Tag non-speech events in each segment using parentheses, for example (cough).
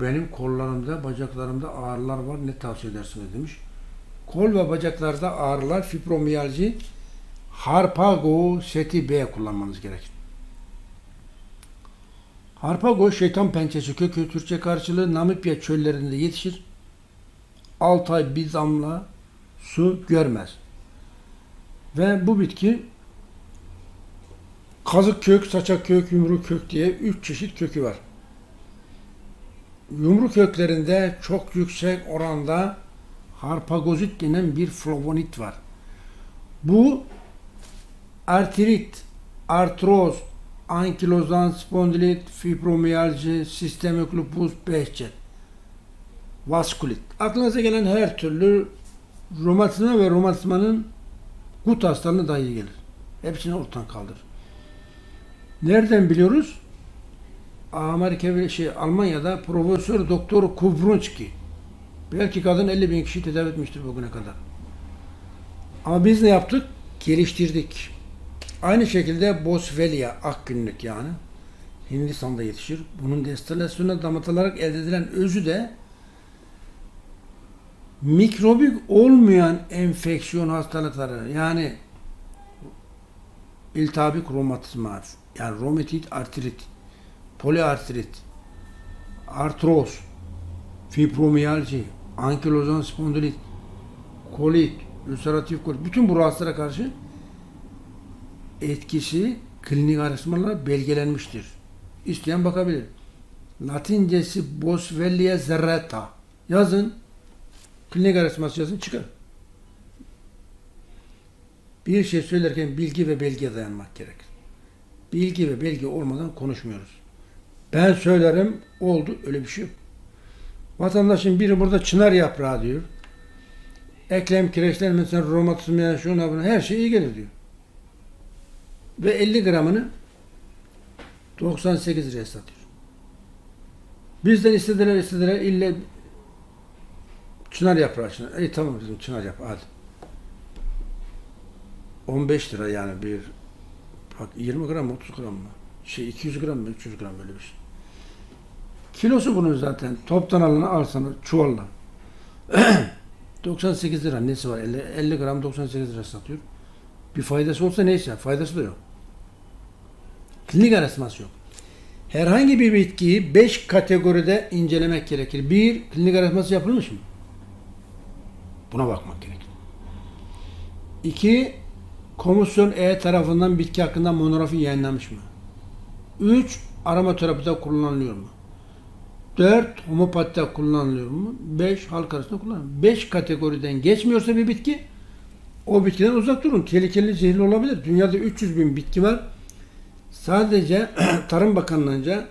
Benim kollarımda, bacaklarımda ağrılar var. Ne tavsiye edersiniz demiş. Kol ve bacaklarda ağrılar, fibromiyalji, Harpago seti B kullanmanız gerekir. Harpago şeytan pençesi kökü Türkçe karşılığı Namibya çöllerinde yetişir. 6 ay bir damla su görmez. Ve bu bitki kazık kök, saçak kök, yumru kök diye üç çeşit kökü var. Yumru köklerinde çok yüksek oranda harpagozit denen bir flavonit var. Bu artrit, artroz, ankilozan spondilit, fibromiyalji, sistemik lupus, behçet, vaskülit. Aklınıza gelen her türlü romatizma ve romatizmanın gut hastalığına dahi gelir. Hepsini ortadan kaldırır. Nereden biliyoruz? Amerika şey Almanya'da Profesör Doktor Kubrunski belki kadın 50 bin kişi tedavi etmiştir bugüne kadar. Ama biz ne yaptık? Geliştirdik. Aynı şekilde Boswellia ak günlük yani. Hindistan'da yetişir. Bunun destilasyonuna damatılarak elde edilen özü de mikrobik olmayan enfeksiyon hastalıkları yani iltihapik romatizma yani romatit artrit, poliartrit, artroz, fibromiyalji, ankilozan spondilit, kolit, ülseratif kolit bütün bu rahatsızlara karşı etkisi klinik araştırmalarla belgelenmiştir. İsteyen bakabilir. Latincesi Boswellia zerrata. Yazın. Klinik araştırması yazın çıkar. Bir şey söylerken bilgi ve belgeye dayanmak gerekir. Bilgi ve belge olmadan konuşmuyoruz. Ben söylerim oldu öyle bir şey yok. Vatandaşın biri burada çınar yaprağı diyor. Eklem kireçlenmesinden romatizmaya şuna buna her şey iyi gelir diyor. Ve 50 gramını 98 liraya satıyor. Bizden istediler istediler ille çınar yaprağı çınar. İyi tamam dedim çınar yaprağı hadi. 15 lira yani bir bak 20 gram mı 30 gram mı? Şey 200 gram mı 300 gram böyle bir şey. Kilosu bunun zaten. Toptan alını alsanız çuvalla. (clears throat) 98 lira nesi var? 50, 50 gram 98 lira satıyor. Bir faydası olsa neyse faydası da yok. Klinik araştırması yok. Herhangi bir bitkiyi 5 kategoride incelemek gerekir. Bir, klinik araştırması yapılmış mı? Buna bakmak gerekir. İki, komisyon E tarafından bitki hakkında monografi yayınlanmış mı? Üç, aromaterapide kullanılıyor mu? 4 homopatide kullanılıyor mu? 5 halk arasında kullanılıyor. 5 kategoriden geçmiyorsa bir bitki o bitkiden uzak durun. Tehlikeli zehirli olabilir. Dünyada 300 bin bitki var. Sadece (clears throat) Tarım Bakanlığı'nca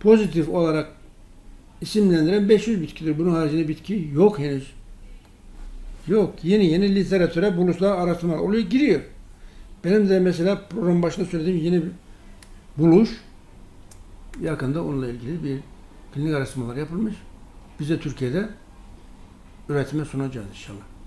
pozitif olarak isimlendiren 500 bitkidir. Bunun haricinde bitki yok henüz. Yok. Yeni yeni literatüre buluşlar, araştırmalar oluyor, giriyor. Benim de mesela program başında söylediğim yeni bir buluş yakında onunla ilgili bir klinik araştırmalar yapılmış. Biz de Türkiye'de üretime sunacağız inşallah.